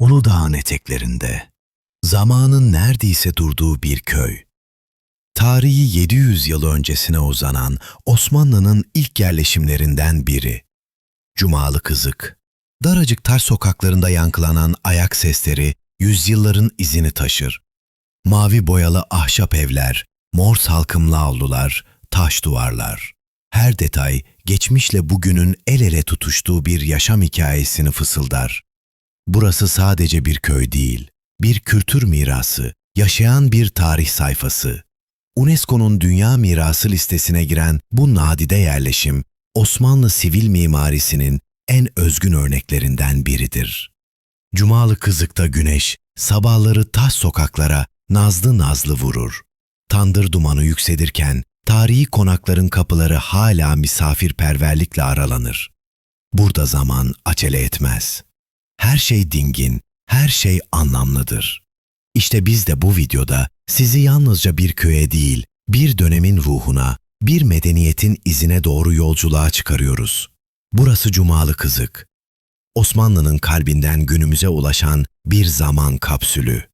Uludağ'ın eteklerinde, zamanın neredeyse durduğu bir köy. Tarihi 700 yıl öncesine uzanan Osmanlı'nın ilk yerleşimlerinden biri. Cumalı Kızık. Daracık tar sokaklarında yankılanan ayak sesleri yüzyılların izini taşır. Mavi boyalı ahşap evler, mor salkımlı avlular, taş duvarlar. Her detay geçmişle bugünün el ele tutuştuğu bir yaşam hikayesini fısıldar. Burası sadece bir köy değil, bir kültür mirası, yaşayan bir tarih sayfası. UNESCO'nun Dünya Mirası listesine giren bu nadide yerleşim, Osmanlı sivil mimarisinin en özgün örneklerinden biridir. Cumalı Kızık'ta güneş, sabahları taş sokaklara nazlı nazlı vurur. Tandır dumanı yükselirken, tarihi konakların kapıları hala misafirperverlikle aralanır. Burada zaman acele etmez. Her şey dingin, her şey anlamlıdır. İşte biz de bu videoda sizi yalnızca bir köye değil, bir dönemin ruhuna, bir medeniyetin izine doğru yolculuğa çıkarıyoruz. Burası Cumalı Kızık. Osmanlı'nın kalbinden günümüze ulaşan bir zaman kapsülü.